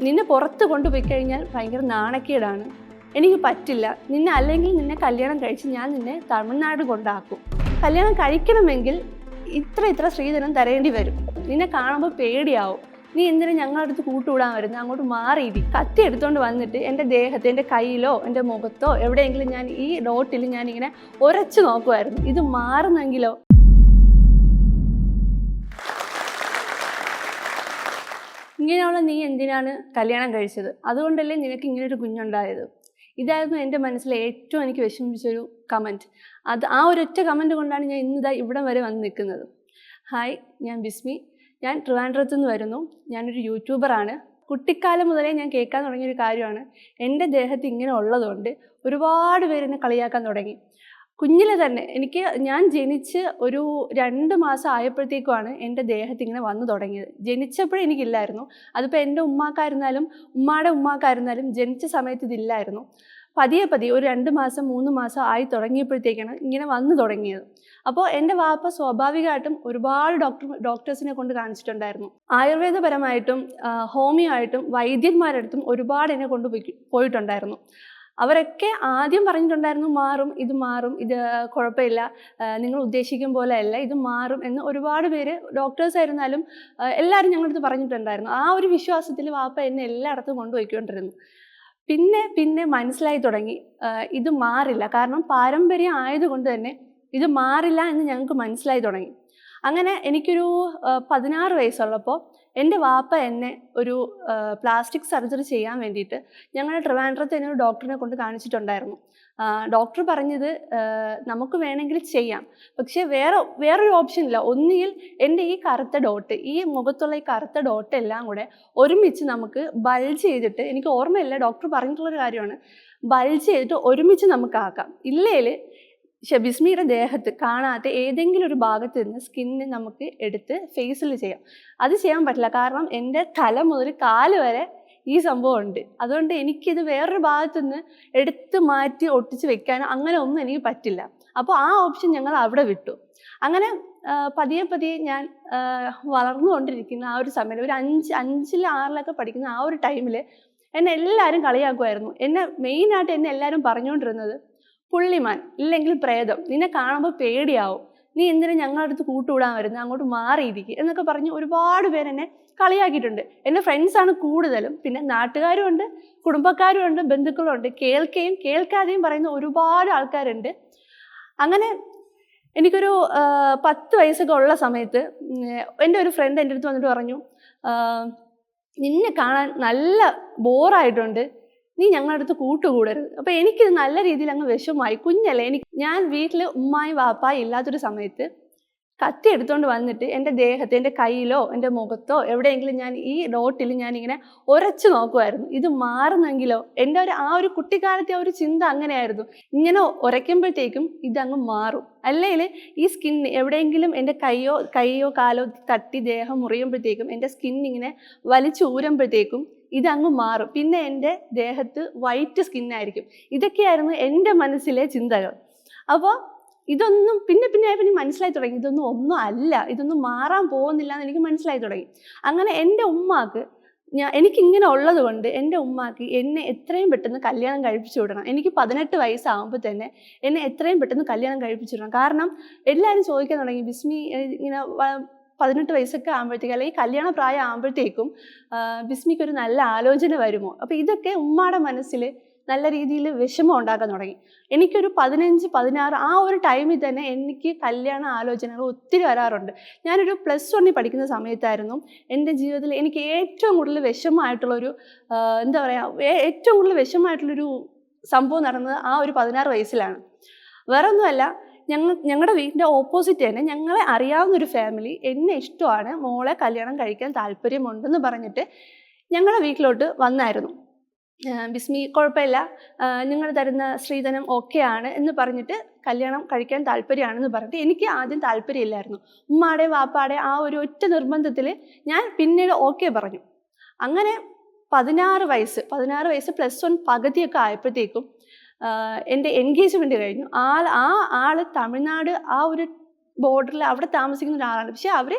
നിന്നെ പുറത്ത് കൊണ്ടുപോയി കഴിഞ്ഞാൽ ഭയങ്കര നാണക്കേടാണ്. എനിക്ക് പറ്റില്ല. നിന്നെ അല്ലെങ്കിൽ നിന്നെ കല്യാണം കഴിച്ച് ഞാൻ നിന്നെ തമിഴ്നാട് കൊണ്ടാക്കും. കല്യാണം കഴിക്കണമെങ്കിൽ ഇത്ര ഇത്ര സ്ത്രീധനം തരേണ്ടി വരും. നിന്നെ കാണുമ്പോൾ പേടിയാവും. നീ എന്തിനാ ഞങ്ങളുടെ അടുത്ത് കൂട്ടുകൂടാൻ വരുന്നത് അങ്ങോട്ട് മാറിയിരി കത്തി എടുത്തുകൊണ്ട് വന്നിട്ട് എന്റെ ദേഹത്ത് എന്റെ കയ്യിലോ എന്റെ മുഖത്തോ എവിടെയെങ്കിലും ഞാൻ ഈ ഡോട്ടിൽ ഞാനിങ്ങനെ ഉരച്ചു നോക്കുമായിരുന്നു ഇത് മാറുന്നെങ്കിലോ? ഇങ്ങനെയുള്ള നീ എന്തിനാണ് കല്യാണം കഴിച്ചത്? അതുകൊണ്ടല്ലേ നിനക്ക് ഇങ്ങനൊരു കുഞ്ഞുണ്ടായത്? ഇതായിരുന്നു എന്റെ മനസ്സിലെ ഏറ്റവും എനിക്ക് വിഷമിപ്പിച്ചൊരു കമന്റ് അത് ആ ഒരൊറ്റ കമന്റ് കൊണ്ടാണ് ഞാൻ ഇന്നിതാ ഇവിടം വരെ വന്ന് നിൽക്കുന്നത്. ഹായ് ഞാൻ ബിസ്മി. ഞാൻ ട്രിവാൻഡ്രത്തു നിന്ന് വരുന്നു. ഞാനൊരു യൂട്യൂബറാണ് കുട്ടിക്കാലം മുതലേ ഞാൻ കേൾക്കാൻ തുടങ്ങിയൊരു കാര്യമാണ്. എന്റെ ദേഹത്ത് ഇങ്ങനെ ഉള്ളതുകൊണ്ട് ഒരുപാട് പേര് എന്നെ കളിയാക്കാൻ തുടങ്ങി. കുഞ്ഞിലെ തന്നെ. എനിക്ക് ഞാൻ ജനിച്ച് ഒരു രണ്ട് മാസം ആയപ്പോഴത്തേക്കുമാണ് എന്റെ ദേഹത്ത് ഇങ്ങനെ വന്നു തുടങ്ങിയത്. ജനിച്ചപ്പോഴേ എനിക്കില്ലായിരുന്നു. അതിപ്പോൾ എന്റെ ഉമ്മാക്കായിരുന്നാലും ഉമ്മാടെ ഉമ്മാക്കായിരുന്നാലും ജനിച്ച സമയത്ത് ഇതില്ലായിരുന്നു. പതിയെ പതിയെ ഒരു രണ്ട് മാസം മൂന്ന് മാസം ആയി തുടങ്ങിയപ്പോഴത്തേക്കാണ് ഇങ്ങനെ വന്നു തുടങ്ങിയത്. അപ്പോൾ എന്റെ വാപ്പ സ്വാഭാവികമായിട്ടും ഒരുപാട് ഡോക്ടർ ഡോക്ടേഴ്സിനെ കൊണ്ട് കാണിച്ചിട്ടുണ്ടായിരുന്നു. ആയുർവേദപരമായിട്ടും ഹോമിയോ ആയിട്ടും വൈദ്യന്മാരടുത്തും ഒരുപാട് എന്നെ കൊണ്ട് പോയി പോയിട്ടുണ്ടായിരുന്നു. അവരൊക്കെ ആദ്യം പറഞ്ഞിട്ടുണ്ടായിരുന്നു മാറും ഇത് മാറും ഇത് കുഴപ്പമില്ല നിങ്ങൾ ഉദ്ദേശിക്കും പോലെ അല്ല ഇത് മാറും എന്ന് ഒരുപാട് പേര് ഡോക്ടേഴ്സ് ആയിരുന്നാലും എല്ലാവരും ഞങ്ങളുടെ അടുത്ത് പറഞ്ഞിട്ടുണ്ടായിരുന്നു. ആ ഒരു വിശ്വാസത്തിൽ വാപ്പ എന്നെ എല്ലായിടത്തും കൊണ്ടുപോയിക്കൊണ്ടിരുന്നു. പിന്നെ പിന്നെ മനസ്സിലായി തുടങ്ങി. ഇത് മാറില്ല. കാരണം പാരമ്പര്യം ആയതുകൊണ്ട് തന്നെ ഇത് മാറില്ല എന്ന് ഞങ്ങൾക്ക് മനസ്സിലായി തുടങ്ങി. അങ്ങനെ എനിക്കൊരു പതിനാറ് വയസ്സുള്ളപ്പോൾ എന്റെ വാപ്പ എന്നെ ഒരു പ്ലാസ്റ്റിക് സർജറി ചെയ്യാൻ വേണ്ടിയിട്ട് ഞങ്ങളുടെ ട്രിവാൻഡ്രത്ത് തന്നെ ഒരു ഡോക്ടറിനെ കൊണ്ട് കാണിച്ചിട്ടുണ്ടായിരുന്നു. ഡോക്ടർ പറഞ്ഞത് നമുക്ക് വേണമെങ്കിൽ ചെയ്യാം. പക്ഷേ വേറെ വേറൊരു ഓപ്ഷൻ ഇല്ല. ഒന്നുകിൽ എന്റെ ഈ കറുത്ത ഡോട്ട് ഈ മുഖത്തുള്ള ഈ കറുത്ത ഡോട്ട് എല്ലാം കൂടെ ഒരുമിച്ച് നമുക്ക് ബൾജ് ചെയ്തിട്ട് എനിക്ക് ഓർമ്മയില്ല ഡോക്ടർ പറഞ്ഞിട്ടുള്ളൊരു കാര്യമാണ്. ബൾജ് ചെയ്തിട്ട് ഒരുമിച്ച് നമുക്ക് ആക്കാം. ഇല്ലേൽ ഷബിസ്മിയുടെ ദേഹത്ത് കാണാത്ത ഏതെങ്കിലും ഒരു ഭാഗത്ത് നിന്ന് സ്കിന്ന് നമുക്ക് എടുത്ത് ഫേസിൽ ചെയ്യാം. അത് ചെയ്യാൻ പറ്റില്ല. കാരണം എന്റെ തല മുതൽ കാൽ വരെ ഈ സംഭവം ഉണ്ട് അതുകൊണ്ട് എനിക്കിത് വേറൊരു ഭാഗത്ത് നിന്ന് എടുത്ത് മാറ്റി ഒട്ടിച്ച് വെക്കാനോ അങ്ങനെ ഒന്നും എനിക്ക് പറ്റില്ല. അപ്പോൾ ആ ഓപ്ഷൻ ഞങ്ങൾ അവിടെ വിട്ടു. അങ്ങനെ പതിയെ പതിയെ ഞാൻ വളർന്നുകൊണ്ടിരിക്കുന്ന ആ ഒരു സമയം ഒരു അഞ്ച് അഞ്ചിൽ ആറിലൊക്കെ പഠിക്കുന്ന ആ ഒരു ടൈമിൽ എന്നെ എല്ലാവരും കളിയാക്കുമായിരുന്നു എന്നെ മെയിനായിട്ട് എന്നെ എല്ലാവരും പറഞ്ഞുകൊണ്ടിരുന്നത് പുള്ളിമാൻ ഇല്ലെങ്കിൽ പ്രേതം. നിന്നെ കാണുമ്പോൾ പേടിയാവും. നീ എന്തിനാ ഞങ്ങളുടെ അടുത്ത് കൂട്ടുകൂടാൻ വരുന്നത് അങ്ങോട്ട് മാറിയിരിക്കുക എന്നൊക്കെ പറഞ്ഞ് ഒരുപാട് പേര് എന്നെ കളിയാക്കിയിട്ടുണ്ട്. എന്റെ ഫ്രണ്ട്സാണ് കൂടുതലും. പിന്നെ നാട്ടുകാരും ഉണ്ട് കുടുംബക്കാരും ഉണ്ട് ബന്ധുക്കളും ഉണ്ട്. കേൾക്കുകയും കേൾക്കാതെയും പറയുന്ന ഒരുപാട് ആൾക്കാരുണ്ട്. അങ്ങനെ എനിക്കൊരു പത്ത് വയസ്സൊക്കെ ഉള്ള സമയത്ത് എന്റെ ഒരു ഫ്രണ്ട് എന്റെ അടുത്ത് വന്നിട്ട് പറഞ്ഞു നിന്നെ കാണാൻ നല്ല ബോറായിട്ടുണ്ട് നീ ഞങ്ങളുടെ അടുത്ത് കൂട്ടുകൂടരുത്. അപ്പോൾ എനിക്കിത് നല്ല രീതിയിൽ അങ്ങ് വിഷമമായി. കുഞ്ഞല്ലേ എനിക്ക് ഞാൻ വീട്ടിൽ ഉമ്മായി വാപ്പായി ഇല്ലാത്തൊരു സമയത്ത് കത്തി എടുത്തുകൊണ്ട് വന്നിട്ട് എന്റെ ദേഹത്ത് എന്റെ കയ്യിലോ എന്റെ മുഖത്തോ എവിടെയെങ്കിലും ഞാൻ ഈ ഡോട്ടിൽ ഞാൻ ഇങ്ങനെ ഉരച്ചു നോക്കുമായിരുന്നു ഇത് മാറുന്നെങ്കിലോ? എന്റെ ഒരു ആ ഒരു കുട്ടിക്കാലത്തെ ആ ഒരു ചിന്ത അങ്ങനെയായിരുന്നു. ഇങ്ങനെ ഉരയ്ക്കുമ്പോഴത്തേക്കും ഇതങ്ങ് മാറും. അല്ലെങ്കിൽ ഈ സ്കിൻ എവിടെയെങ്കിലും എന്റെ കൈയോ കൈയോ കാലോ തട്ടി ദേഹം മുറിയുമ്പോഴത്തേക്കും എന്റെ സ്കിൻ ഇങ്ങനെ വലിച്ചൂരുമ്പോഴത്തേക്കും ഇതങ്ങ് മാറും. പിന്നെ എന്റെ ദേഹത്ത് വൈറ്റ് സ്കിന്നായിരിക്കും ഇതൊക്കെയായിരുന്നു എന്റെ മനസ്സിലെ ചിന്തകൾ. അപ്പോൾ ഇതൊന്നും പിന്നെ പിന്നെ ആയപ്പോൾ എനിക്ക് മനസ്സിലായി തുടങ്ങി. ഇതൊന്നും ഒന്നും അല്ല. ഇതൊന്നും മാറാൻ പോകുന്നില്ല എന്ന് എനിക്ക് മനസ്സിലായി തുടങ്ങി. അങ്ങനെ എന്റെ ഉമ്മാക്ക് ഞാൻ എനിക്കിങ്ങനെ ഉള്ളത് കൊണ്ട് എന്റെ ഉമ്മാക്ക് എന്നെ എത്രയും പെട്ടെന്ന് കല്യാണം കഴിപ്പിച്ചു വിടണം. എനിക്ക് പതിനെട്ട് വയസ്സാകുമ്പോൾ തന്നെ എന്നെ എത്രയും പെട്ടെന്ന് കല്യാണം കഴിപ്പിച്ചു വിടണം. കാരണം എല്ലാവരും ചോദിക്കാൻ തുടങ്ങി ബിസ്മി ഇങ്ങനെ പതിനെട്ട് വയസ്സൊക്കെ ആകുമ്പോഴത്തേക്കും അല്ലെങ്കിൽ കല്യാണ പ്രായം ആകുമ്പോഴത്തേക്കും ബിസ്മിക്ക് ഒരു നല്ല ആലോചന വരുമോ? അപ്പോൾ ഇതൊക്കെ ഉമ്മാടെ മനസ്സിൽ നല്ല രീതിയിൽ വിഷമം ഉണ്ടാക്കാൻ തുടങ്ങി. എനിക്കൊരു പതിനഞ്ച് പതിനാറ് ആ ഒരു ടൈമിൽ തന്നെ എനിക്ക് കല്യാണ ആലോചനകൾ ഒത്തിരി വരാറുണ്ട്. ഞാനൊരു പ്ലസ് വണ്ണിൽ പഠിക്കുന്ന സമയത്തായിരുന്നു എന്റെ ജീവിതത്തിൽ എനിക്ക് ഏറ്റവും കൂടുതൽ വിഷമമായിട്ടുള്ളൊരു എന്താ പറയുക ഏറ്റവും കൂടുതൽ വിഷമമായിട്ടുള്ളൊരു സംഭവം നടന്നത് ആ ഒരു പതിനാറ് വയസ്സിലാണ്. വേറെ ഒന്നുമല്ല ഞങ്ങൾ ഞങ്ങളുടെ വീടിന്റെ ഓപ്പോസിറ്റ് തന്നെ ഞങ്ങളെ അറിയാവുന്ന ഒരു ഫാമിലി എന്നെ ഇഷ്ടമാണ് മോളെ കല്യാണം കഴിക്കാൻ താല്പര്യമുണ്ടെന്ന് പറഞ്ഞിട്ട് ഞങ്ങളുടെ വീട്ടിലോട്ട് വന്നായിരുന്നു. ബിസ്മി കുഴപ്പമില്ല. നിങ്ങൾ തരുന്ന സ്ത്രീധനം ഓക്കെയാണ് എന്ന് പറഞ്ഞിട്ട് കല്യാണം കഴിക്കാൻ താല്പര്യമാണെന്ന് പറഞ്ഞിട്ട് എനിക്ക് ആദ്യം താല്പര്യമില്ലായിരുന്നു. ഉമ്മാടെ വാപ്പാടെ ആ ഒരു ഒറ്റ നിർബന്ധത്തിൽ ഞാൻ പിന്നീട് ഓക്കെ പറഞ്ഞു. അങ്ങനെ പതിനാറ് വയസ്സ് പതിനാറ് വയസ്സ് പ്ലസ് വൺ പകുതിയൊക്കെ ആയപ്പോഴത്തേക്കും എന്റെ എൻഗേജ്മെന്റ് കഴിഞ്ഞു. ആൾ ആ ആൾ തമിഴ്നാട് ആ ഒരു ബോർഡറിൽ അവിടെ താമസിക്കുന്ന ഒരാളാണ്. പക്ഷെ അവർ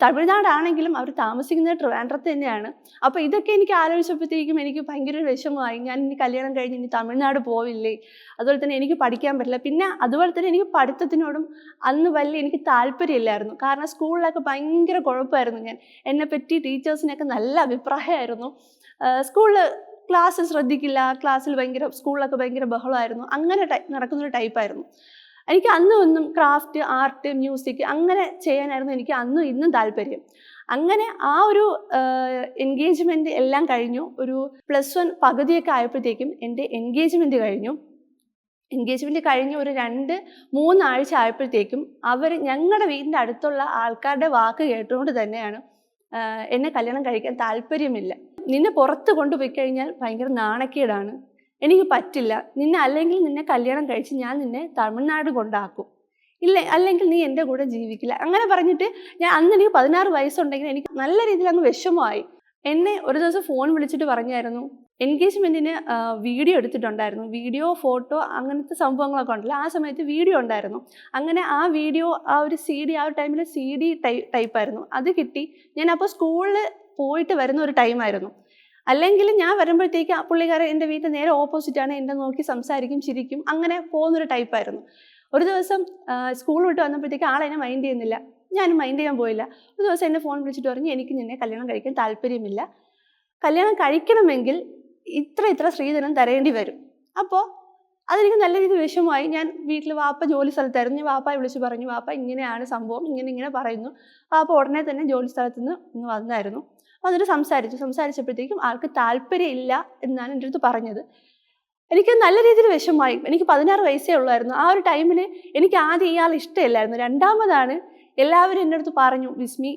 തമിഴ്നാടാണെങ്കിലും അവർ താമസിക്കുന്നത് ട്രിവാൻഡ്രത്ത് തന്നെയാണ്. അപ്പോൾ ഇതൊക്കെ എനിക്ക് ആലോചിച്ചപ്പോഴത്തേക്കും എനിക്ക് ഭയങ്കര വിഷമമായി. ഞാൻ ഇനി കല്യാണം കഴിഞ്ഞ് ഇനി തമിഴ്നാട് പോവില്ലേ? അതുപോലെ തന്നെ എനിക്ക് പഠിക്കാൻ പറ്റില്ല. പിന്നെ അതുപോലെ തന്നെ എനിക്ക് പഠിത്തത്തിനോടും അന്ന് വലിയ എനിക്ക് താല്പര്യമില്ലായിരുന്നു. കാരണം സ്കൂളിലൊക്കെ ഭയങ്കര കുഴപ്പമായിരുന്നു ഞാൻ. എന്നെപ്പറ്റി ടീച്ചേഴ്സിനൊക്കെ നല്ല അഭിപ്രായമായിരുന്നു. സ്കൂളിൽ ക്ലാസ് ശ്രദ്ധിക്കില്ല ക്ലാസ്സിൽ ഭയങ്കര സ്കൂളിലൊക്കെ ഭയങ്കര ബഹളമായിരുന്നു. അങ്ങനെ നടക്കുന്നൊരു ടൈപ്പായിരുന്നു. എനിക്ക് അന്നും ഒന്നും ക്രാഫ്റ്റ് ആർട്ട് മ്യൂസിക് അങ്ങനെ ചെയ്യാനായിരുന്നു എനിക്ക് അന്നും ഇന്നും താല്പര്യം. അങ്ങനെ ആ ഒരു എൻഗേജ്മെന്റ് എല്ലാം കഴിഞ്ഞു. ഒരു പ്ലസ് വൺ പകുതിയൊക്കെ ആയപ്പോഴത്തേക്കും എന്റെ എൻഗേജ്മെന്റ് കഴിഞ്ഞു. എൻഗേജ്മെന്റ് കഴിഞ്ഞ് ഒരു രണ്ട് മൂന്നാഴ്ച ആയപ്പോഴത്തേക്കും അവർ ഞങ്ങളുടെ വീടിന്റെ അടുത്തുള്ള ആൾക്കാരുടെ വാക്ക് കേട്ടുകൊണ്ട് തന്നെയാണ് എന്നെ കല്യാണം കഴിക്കാൻ താല്പര്യമില്ല. നിന്നെ പുറത്ത് കൊണ്ടുപോയി കഴിഞ്ഞാൽ ഭയങ്കര നാണക്കേടാണ്. എനിക്ക് പറ്റില്ല. നിന്നെ അല്ലെങ്കിൽ നിന്നെ കല്യാണം കഴിച്ച് ഞാൻ നിന്നെ തമിഴ്നാട് കൊണ്ടാക്കും. ഇല്ല അല്ലെങ്കിൽ നീ എന്റെ കൂടെ ജീവിക്കില്ല. അങ്ങനെ പറഞ്ഞിട്ട് ഞാൻ അന്ന് എനിക്ക് പതിനാറ് വയസ്സുണ്ടെങ്കിൽ എനിക്ക് നല്ല രീതിയിൽ അങ്ങ് വിഷമമായി. എന്നെ ഒരു ദിവസം ഫോൺ വിളിച്ചിട്ട് പറഞ്ഞായിരുന്നു. എൻഗേജ്മെന്റിന് വീഡിയോ എടുത്തിട്ടുണ്ടായിരുന്നു. വീഡിയോ ഫോട്ടോ അങ്ങനത്തെ സംഭവങ്ങളൊക്കെ ഉണ്ടല്ലോ. ആ സമയത്ത് വീഡിയോ ഉണ്ടായിരുന്നു. അങ്ങനെ ആ വീഡിയോ ആ ഒരു സി ഡി ആ ഒരു ടൈമിൽ സി ഡി ടൈപ്പായിരുന്നു അത് കിട്ടി. ഞാൻ അപ്പോൾ സ്കൂളിൽ പോയിട്ട് വരുന്ന ഒരു ടൈമായിരുന്നു അല്ലെങ്കിൽ ഞാൻ വരുമ്പോഴത്തേക്ക് ആ പുള്ളിക്കാരൻ എന്റെ വീട്ടിൽ നേരെ ഓപ്പോസിറ്റാണ് എന്നെ നോക്കി സംസാരിക്കും ചിരിക്കും അങ്ങനെ പോകുന്നൊരു ടൈപ്പായിരുന്നു ഒരു ദിവസം സ്കൂൾ വിട്ട് വന്നപ്പോഴത്തേക്ക് ആളെന്നെ മൈൻഡ് ചെയ്യുന്നില്ല. ഞാനും മൈൻഡ് ചെയ്യാൻ പോയില്ല. ഒരു ദിവസം എന്നെ ഫോൺ വിളിച്ചിട്ട് പറഞ്ഞു എനിക്ക് നിന്നെ കല്യാണം കഴിക്കാൻ താല്പര്യമില്ല. കല്യാണം കഴിക്കണമെങ്കിൽ ഇത്ര ഇത്ര സ്ത്രീധനം തരേണ്ടി വരും. അപ്പോൾ അതെനിക്ക് നല്ല രീതിയിൽ വിഷമമായി. ഞാൻ വീട്ടിൽ വാപ്പ ജോലി സ്ഥലത്തായിരുന്നു. ഞാൻ വാപ്പയെ വിളിച്ച് പറഞ്ഞു വാപ്പ ഇങ്ങനെയാണ് സംഭവം ഇങ്ങനെ ഇങ്ങനെ പറയുന്നു. വാപ്പ ഉടനെ തന്നെ ജോലി സ്ഥലത്ത് നിന്ന് ഇങ്ങ് വന്നായിരുന്നു. വന്നിട്ട് സംസാരിച്ചു. സംസാരിച്ചപ്പോഴത്തേക്കും ആൾക്ക് താല്പര്യമില്ല എന്നാണ് എന്റെ അടുത്ത് പറഞ്ഞത്. എനിക്ക് നല്ല രീതിയിൽ വിഷമമായി. എനിക്ക് പതിനാറ് വയസ്സേ ഉള്ളായിരുന്നു. ആ ഒരു ടൈമിൽ എനിക്ക് ആദ്യം ഇയാൾ ഇഷ്ടമില്ലായിരുന്നു. രണ്ടാമതാണ് എല്ലാവരും എന്റെ അടുത്ത് പറഞ്ഞു വിസ്മി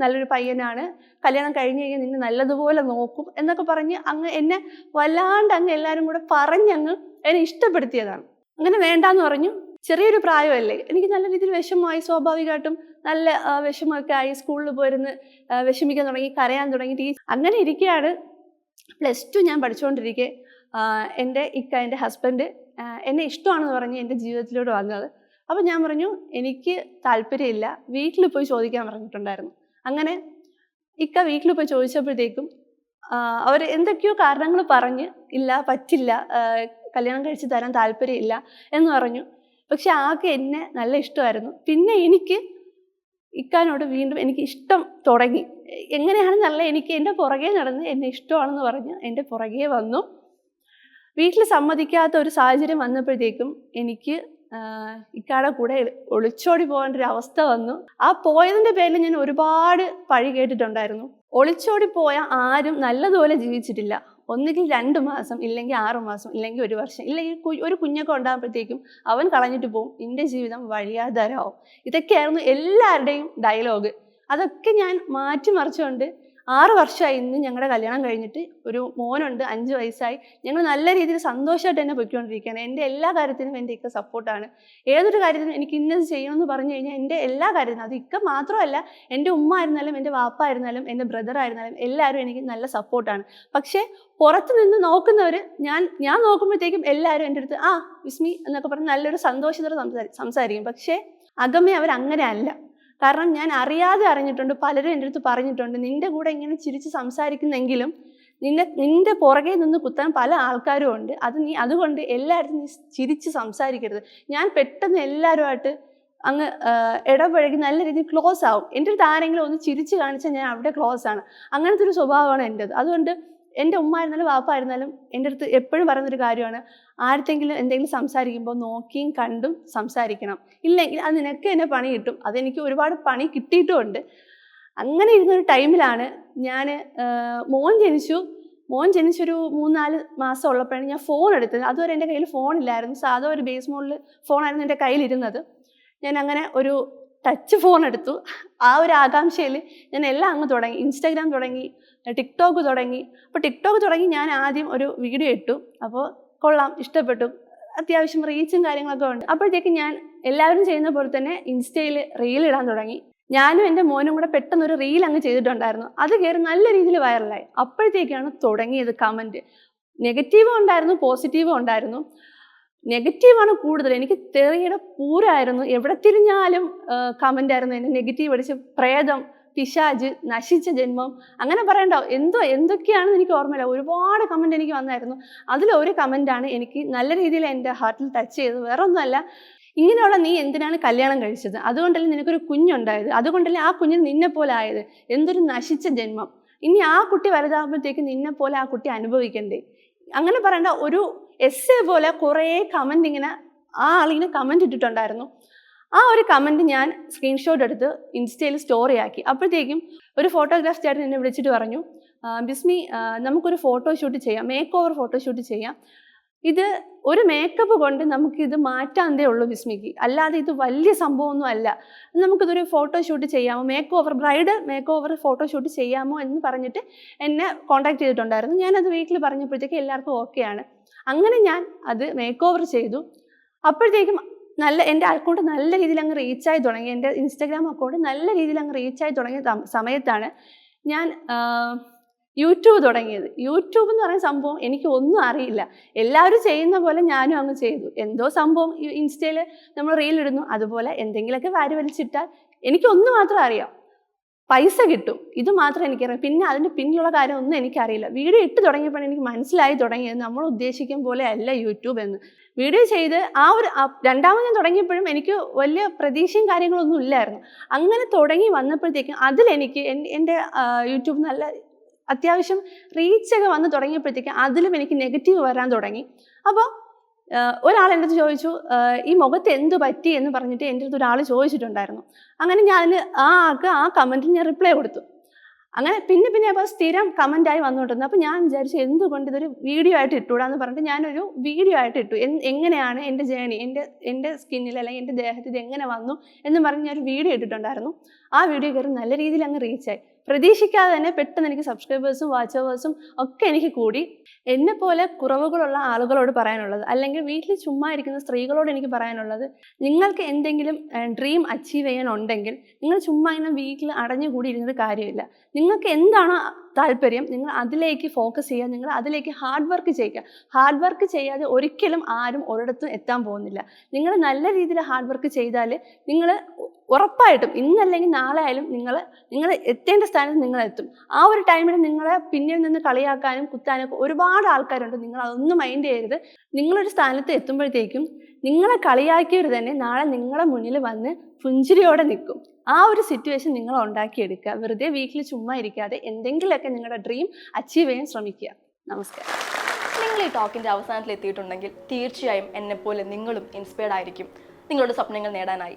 നല്ലൊരു പയ്യനാണ്. കല്യാണം കഴിഞ്ഞ് കഴിഞ്ഞാൽ നിന്നെ നല്ലതുപോലെ നോക്കും എന്നൊക്കെ പറഞ്ഞ് അങ്ങ് എന്നെ വല്ലാണ്ട് അങ്ങ് എല്ലാവരും കൂടെ പറഞ്ഞങ്ങ് എന്നെ ഇഷ്ടപ്പെടുത്തിയതാണ്. അങ്ങനെ വേണ്ടാന്ന് പറഞ്ഞു. ചെറിയൊരു പ്രായമല്ലേ? എനിക്ക് നല്ല രീതിയിൽ വിഷമമായി സ്വാഭാവികമായിട്ടും നല്ല വിഷമമൊക്കെ ആയി സ്കൂളിൽ പോയിരുന്ന് വിഷമിക്കാൻ തുടങ്ങി കരയാൻ തുടങ്ങി ടീച്ചർ അങ്ങനെ ഇരിക്കുകയാണ് പ്ലസ് ടു ഞാൻ പഠിച്ചുകൊണ്ടിരിക്കെ എന്റെ ഇക്ക എന്റെ ഹസ്ബൻഡ് എന്നെ ഇഷ്ടമാണെന്ന് പറഞ്ഞ് എന്റെ ജീവിതത്തിലൂടെ വന്നത്. അപ്പോൾ ഞാൻ പറഞ്ഞു എനിക്ക് താല്പര്യമില്ല. വീട്ടിൽ പോയി ചോദിക്കാൻ പറഞ്ഞിട്ടുണ്ടായിരുന്നു. അങ്ങനെ ഇക്ക വീട്ടിൽ പോയി ചോദിച്ചപ്പോഴത്തേക്കും അവർ എന്തൊക്കെയോ കാരണങ്ങൾ പറഞ്ഞ് ഇല്ല പറ്റില്ല. കല്യാണം കഴിച്ച് തരാൻ താല്പര്യമില്ല. എന്ന് പറഞ്ഞു. പക്ഷെ ആകെ എന്നെ നല്ല ഇഷ്ടമായിരുന്നു. പിന്നെ എനിക്ക് ഇക്കാനോട് വീണ്ടും എനിക്ക് ഇഷ്ടം തുടങ്ങി. എങ്ങനെയാണെന്നല്ല എനിക്ക് എന്റെ പുറകെ നടന്ന് എന്നെ ഇഷ്ടമാണെന്ന് പറഞ്ഞ് എന്റെ പുറകെ വന്നു. വീട്ടിൽ സമ്മതിക്കാത്ത ഒരു സാഹചര്യം വന്നപ്പോഴത്തേക്കും എനിക്ക് ഇക്കാടെ കൂടെ ഒളിച്ചോടി പോകേണ്ട ഒരു അവസ്ഥ വന്നു. ആ പോയതിന്റെ പേരിൽ ഞാൻ ഒരുപാട് പഴി കേട്ടിട്ടുണ്ടായിരുന്നു. ഒളിച്ചോടി പോയ ആരും നല്ലതുപോലെ ജീവിച്ചിട്ടില്ല. ഒന്നുകിൽ രണ്ട് മാസം ഇല്ലെങ്കിൽ ആറ് മാസം ഇല്ലെങ്കിൽ ഒരു വർഷം ഇല്ലെങ്കിൽ ഒരു കുഞ്ഞൊക്കെ ഉണ്ടാകുമ്പോഴത്തേക്കും അവൻ കളഞ്ഞിട്ട് പോകും. എന്റെ ജീവിതം വഴിയാധാരമാവും. ഇതൊക്കെയായിരുന്നു എല്ലാവരുടെയും ഡയലോഗ് അതൊക്കെ ഞാൻ മാറ്റിമറിച്ചുകൊണ്ട് ആറ് വർഷമായി ഇന്ന് ഞങ്ങളുടെ കല്യാണം കഴിഞ്ഞിട്ട് ഒരു മോനുണ്ട് അഞ്ച് വയസ്സായി. ഞങ്ങൾ നല്ല രീതിയിൽ സന്തോഷമായിട്ട് തന്നെ പൊയ്ക്കൊണ്ടിരിക്കുകയാണ്. എന്റെ എല്ലാ കാര്യത്തിനും എന്റെ ഇക്ക സപ്പോർട്ടാണ്. ഏതൊരു കാര്യത്തിനും എനിക്ക് ഇന്നത് ചെയ്യണമെന്ന് പറഞ്ഞു കഴിഞ്ഞാൽ എന്റെ എല്ലാ കാര്യത്തിനും. അത് ഇക്ക മാത്രമല്ല എന്റെ ഉമ്മ ആയിരുന്നാലും എന്റെ വാപ്പ ആയിരുന്നാലും എന്റെ ബ്രദർ ആയിരുന്നാലും എല്ലാവരും എനിക്ക് നല്ല സപ്പോർട്ടാണ്. പക്ഷേ പുറത്ത് നിന്ന് നോക്കുന്നവർ ഞാൻ ഞാൻ നോക്കുമ്പോഴത്തേക്കും എല്ലാവരും എന്റെ അടുത്ത് ആ വിസ്മി എന്നൊക്കെ പറഞ്ഞ് നല്ലൊരു സന്തോഷത്തോടെ സംസാരി സംസാരിക്കും. പക്ഷേ അകമേ അവർ അങ്ങനെ അല്ല കാരണം ഞാൻ അറിയാതെ അറിഞ്ഞിട്ടുണ്ട് പലരും എന്റെ അടുത്ത് പറഞ്ഞിട്ടുണ്ട് നിന്റെ കൂടെ ഇങ്ങനെ ചിരിച്ച് സംസാരിക്കുന്നെങ്കിലും നിന്നെ നിന്റെ പുറകെ നിന്ന് കുത്താൻ പല ആൾക്കാരും ഉണ്ട്. അത് നീ അതുകൊണ്ട് എല്ലായിടത്തും നീ ചിരിച്ച് സംസാരിക്കരുത്. ഞാൻ പെട്ടെന്ന് എല്ലാവരുമായിട്ട് അങ്ങ് ഇടപഴകി നല്ല രീതിയിൽ ക്ലോസ് ആവും. എന്റെ അടുത്ത് ആരെങ്കിലും ഒന്ന് ചിരിച്ച് കാണിച്ചാൽ ഞാൻ അവിടെ ക്ലോസ് ആണ്. അങ്ങനത്തെ ഒരു സ്വഭാവമാണ് എന്റെത്. അതുകൊണ്ട് എന്റെ ഉമ്മ ആയിരുന്നാലും വാപ്പ ആയിരുന്നാലും എന്റെ അടുത്ത് എപ്പോഴും പറയുന്നൊരു കാര്യമാണ് ആർക്കെങ്കിലും എന്തെങ്കിലും സംസാരിക്കുമ്പോൾ നോക്കിയും കണ്ടും സംസാരിക്കണം. ഇല്ലെങ്കിൽ അത് നിനക്ക് എന്നെ പണി കിട്ടും. അതെനിക്ക് ഒരുപാട് പണി കിട്ടിയിട്ടുമുണ്ട്. അങ്ങനെ ഇരുന്നൊരു ടൈമിലാണ് ഞാൻ മോൻ ജനിച്ചു. മോൻ ജനിച്ചൊരു മൂന്നാൽ മാസം ഉള്ളപ്പോഴാണ് ഞാൻ ഫോൺ എടുത്തത്. അതുവരെ എന്റെ കയ്യിൽ ഫോണില്ലായിരുന്നു സാധാ ഒരു ബേസ് മോഡിൽ ഫോണായിരുന്നു എന്റെ കയ്യിലിരുന്നത്. ഞാൻ അങ്ങനെ ഒരു ടച്ച് ഫോൺ എടുത്തു. ആ ഒരു ആകാംക്ഷയിൽ ഞാൻ എല്ലാം അങ്ങ് തുടങ്ങി. ഇൻസ്റ്റാഗ്രാം തുടങ്ങി ടിക്ടോക്ക് തുടങ്ങി. അപ്പോൾ ടിക്ടോക്ക് തുടങ്ങി ഞാൻ ആദ്യം ഒരു വീഡിയോ ഇട്ടു. അപ്പോൾ കൊള്ളാം ഇഷ്ടപ്പെട്ടു. അത്യാവശ്യം റീച്ചും കാര്യങ്ങളൊക്കെ ഉണ്ട്. അപ്പോഴത്തേക്ക് ഞാൻ എല്ലാവരും ചെയ്യുന്ന പോലെ തന്നെ ഇൻസ്റ്റയിൽ റീൽ ഇടാൻ തുടങ്ങി. ഞാനും എന്റെ മോനും കൂടെ പെട്ടെന്ന് ഒരു റീൽ അങ്ങ് ചെയ്തിട്ടുണ്ടായിരുന്നു. അത് കയറി നല്ല രീതിയിൽ വൈറലായി അപ്പോഴത്തേക്കാണ് തുടങ്ങിയത് കമന്റ് നെഗറ്റീവും ഉണ്ടായിരുന്നു പോസിറ്റീവും ഉണ്ടായിരുന്നു. നെഗറ്റീവാണ് കൂടുതൽ. എനിക്ക് തെറിയുടെ പൂരായിരുന്നു. എവിടെ തിരിഞ്ഞാലും കമന്റ് ആയിരുന്നു എന്നെ നെഗറ്റീവ് അടിച്ച് പ്രേതം പിശാജ് നശിച്ച ജന്മം. അങ്ങനെ പറയണ്ടോ? എന്തോ എന്തൊക്കെയാണെന്ന് എനിക്ക് ഓർമ്മയില്ല. ഒരുപാട് കമന്റ് എനിക്ക് വന്നായിരുന്നു. അതിലൊരു കമന്റാണ് എനിക്ക് നല്ല രീതിയിൽ എന്റെ ഹാർട്ടിൽ ടച്ച് ചെയ്തത്. വേറെ ഒന്നുമല്ല ഇങ്ങനെയുള്ള നീ എന്തിനാണ് കല്യാണം കഴിച്ചത്? അതുകൊണ്ടല്ലേ നിനക്കൊരു കുഞ്ഞുണ്ടായത്. അതുകൊണ്ടല്ലേ ആ കുഞ്ഞിന് നിന്നെ പോലെ ആയത്. എന്തൊരു നശിച്ച ജന്മം. ഇനി ആ കുട്ടി വലുതാകുമ്പോഴത്തേക്ക് നിന്നെ പോലെ ആ കുട്ടി അനുഭവിക്കണ്ടേ? അങ്ങനെ പറയണ്ട. ഒരു എസ് എ പോലെ കുറേ കമന്റ് ഇങ്ങനെ ആ ആളിങ്ങനെ കമന്റ് ഇട്ടിട്ടുണ്ടായിരുന്നു. ആ ഒരു കമന്റ് ഞാൻ സ്ക്രീൻഷോട്ട് എടുത്ത് ഇൻസ്റ്റയിൽ സ്റ്റോറി ആക്കി. അപ്പോഴത്തേക്കും ഒരു ഫോട്ടോഗ്രാഫ് ചേട്ടൻ എന്നെ വിളിച്ചിട്ട് പറഞ്ഞു "ആ, ബിസ്മി നമുക്കൊരു നമുക്കൊരു ഫോട്ടോഷൂട്ട് ചെയ്യാം മേക്ക് ഓവർ ഫോട്ടോഷൂട്ട് ചെയ്യാം. ഇത് ഒരു മേക്കപ്പ് കൊണ്ട് നമുക്കിത് മാറ്റാന്തേ ഉള്ളൂ ബിസ്മിക്ക്. അല്ലാതെ ഇത് വലിയ സംഭവമൊന്നും അല്ല. നമുക്കിതൊരു ഫോട്ടോഷൂട്ട് ചെയ്യാമോ? Make over bride make over photoshoot ചെയ്യാമോ? എന്ന് പറഞ്ഞിട്ട് എന്നെ കോൺടാക്ട് ചെയ്തിട്ടുണ്ടായിരുന്നു. ഞാനത് വീട്ടിൽ പറഞ്ഞപ്പോഴത്തേക്ക് എല്ലാവർക്കും ഓക്കെയാണ് അങ്ങനെ ഞാൻ അത് മേക്ക് ഓവർ ചെയ്തു. അപ്പോഴത്തേക്കും നല്ല എന്റെ അക്കൗണ്ട് നല്ല രീതിയിൽ അങ്ങ് റീച്ചായി തുടങ്ങി. എന്റെ ഇൻസ്റ്റാഗ്രാം അക്കൗണ്ട് നല്ല രീതിയിൽ അങ്ങ് റീച്ചായി തുടങ്ങിയ സമയത്താണ് ഞാൻ യൂട്യൂബ് തുടങ്ങിയത്. യൂട്യൂബ് എന്ന് പറയുന്ന സംഭവം എനിക്ക് ഒന്നും അറിയില്ല. എല്ലാവരും ചെയ്യുന്ന പോലെ ഞാനും അങ്ങ് ചെയ്തു. എന്തോ സംഭവം ഇൻസ്റ്റയിൽ നമ്മൾ റീൽ ഇടുന്നു. അതുപോലെ എന്തെങ്കിലുമൊക്കെ വാരി വലിച്ചിട്ടാൽ എനിക്ക് ഒന്ന് മാത്രം അറിയാം. പൈസ കിട്ടും. ഇത് മാത്രം എനിക്കറിയാം. പിന്നെ അതിന്റെ പിന്നിലുള്ള കാര്യം ഒന്നും എനിക്കറിയില്ല. വീഡിയോ ഇട്ട് തുടങ്ങിയപ്പോൾ എനിക്ക് മനസ്സിലായി തുടങ്ങിയത്. നമ്മൾ ഉദ്ദേശിക്കും പോലെ അല്ല യൂട്യൂബ് എന്ന്. വീഡിയോ ചെയ്ത് ആ ഒരു രണ്ടാമത് ഞാൻ തുടങ്ങിയപ്പോഴും എനിക്ക് വലിയ പ്രതീക്ഷയും കാര്യങ്ങളൊന്നും ഇല്ലായിരുന്നു. അങ്ങനെ തുടങ്ങി വന്നപ്പോഴത്തേക്കും അതിലെനിക്ക് എൻ- എന്റെ യൂട്യൂബ് നല്ല അത്യാവശ്യം റീച്ചൊക്കെ വന്ന് തുടങ്ങിയപ്പോഴത്തേക്കും അതിലും എനിക്ക് നെഗറ്റീവ് വരാൻ തുടങ്ങി. അപ്പോൾ ഒരാൾ എന്റെ അടുത്ത് ചോദിച്ചു ഈ മുഖത്ത് എന്ത് പറ്റി എന്ന് പറഞ്ഞിട്ട് എന്റെ അടുത്ത് ഒരാൾ ചോദിച്ചിട്ടുണ്ടായിരുന്നു. അങ്ങനെ ഞാൻ ആ ആൾക്ക് ആ കമന്റിന് ഞാൻ റിപ്ലൈ കൊടുത്തു. അങ്ങനെ പിന്നെ പിന്നെ അപ്പോൾ സ്ഥിരം കമന്റായി വന്നുകൊണ്ടിരുന്നു അപ്പോൾ ഞാൻ വിചാരിച്ചു എന്തുകൊണ്ട് ഇതൊരു വീഡിയോ ആയിട്ട് ഇട്ടൂടാന്ന് പറഞ്ഞിട്ട് ഞാനൊരു വീഡിയോ ആയിട്ട് ഇട്ടു. എങ്ങനെയാണ് എന്റെ ജേണി എന്റെ എന്റെ സ്കിന്നിൽ അല്ലെങ്കിൽ എന്റെ ദേഹത്ത് ഇത് എങ്ങനെ വന്നു എന്ന് പറഞ്ഞ് ഞാനൊരു വീഡിയോ ഇട്ടിട്ടുണ്ടായിരുന്നു. ആ വീഡിയോ കയറി നല്ല രീതിയിൽ അങ്ങ് റീച്ചായി പ്രതീക്ഷിക്കാതെ തന്നെ പെട്ടെന്ന് എനിക്ക് സബ്സ്ക്രൈബേഴ്സും വാച്ചവേഴ്സും ഒക്കെ എനിക്ക് കൂടി. എന്നെ പോലെ കുറവുകളുള്ള ആളുകളോട് പറയാനുള്ളത് അല്ലെങ്കിൽ വീട്ടിൽ ചുമ്മാ ഇരിക്കുന്ന സ്ത്രീകളോട് എനിക്ക് പറയാനുള്ളത് നിങ്ങൾക്ക് എന്തെങ്കിലും ഡ്രീം അച്ചീവ് ചെയ്യാനുണ്ടെങ്കിൽ നിങ്ങൾ ചുമ്മാ ഇങ്ങനെ വീട്ടിൽ അടഞ്ഞുകൂടി ഇരുന്നത് കാര്യമില്ല. നിങ്ങൾക്ക് എന്താണോ താല്പര്യം നിങ്ങൾ അതിലേക്ക് ഫോക്കസ് ചെയ്യുക നിങ്ങൾ അതിലേക്ക് ഹാർഡ് വർക്ക് ചെയ്യുക. ഹാർഡ് വർക്ക് ചെയ്യാതെ ഒരിക്കലും ആരും ഒരിടത്തും എത്താൻ പോകുന്നില്ല. നിങ്ങൾ നല്ല രീതിയിൽ ഹാർഡ് വർക്ക് ചെയ്താൽ നിങ്ങൾ ഉറപ്പായിട്ടും ഇന്നല്ലെങ്കിൽ നാളെ ആയാലും നിങ്ങൾ നിങ്ങൾ എത്തേണ്ട സ്ഥാനത്ത് നിങ്ങൾ എത്തും ആ ഒരു ടൈമിൽ നിങ്ങളെ പിന്നിൽ നിന്ന് കളിയാക്കാനും കുത്താനും ഒക്കെ ഒരുപാട് ആൾക്കാരുണ്ട്. നിങ്ങൾ അതൊന്നും മൈൻഡ് ചെയ്യരുത്. നിങ്ങളൊരു സ്ഥാനത്ത് എത്തുമ്പോഴത്തേക്കും നിങ്ങളെ കളിയാക്കിയവർ തന്നെ നാളെ നിങ്ങളെ മുന്നിൽ വന്ന് പുഞ്ചിരിയോടെ നിൽക്കും. ആ ഒരു സിറ്റുവേഷൻ നിങ്ങൾ ഉണ്ടാക്കിയെടുക്കുക. വെറുതെ വീട്ടിൽ ചുമ്മാ ഇരിക്കാതെ എന്തെങ്കിലുമൊക്കെ നിങ്ങളുടെ ഡ്രീം അച്ചീവ് ചെയ്യാൻ ശ്രമിക്കുക. നമസ്കാരം. നിങ്ങൾ ഈ ടോക്കിന്റെ അവസാനത്തിൽ എത്തിയിട്ടുണ്ടെങ്കിൽ തീർച്ചയായും എന്നെപ്പോലെ നിങ്ങളും ഇൻസ്പയർഡ് ആയിരിക്കും. നിങ്ങളുടെ സ്വപ്നങ്ങൾ നേടാനായി.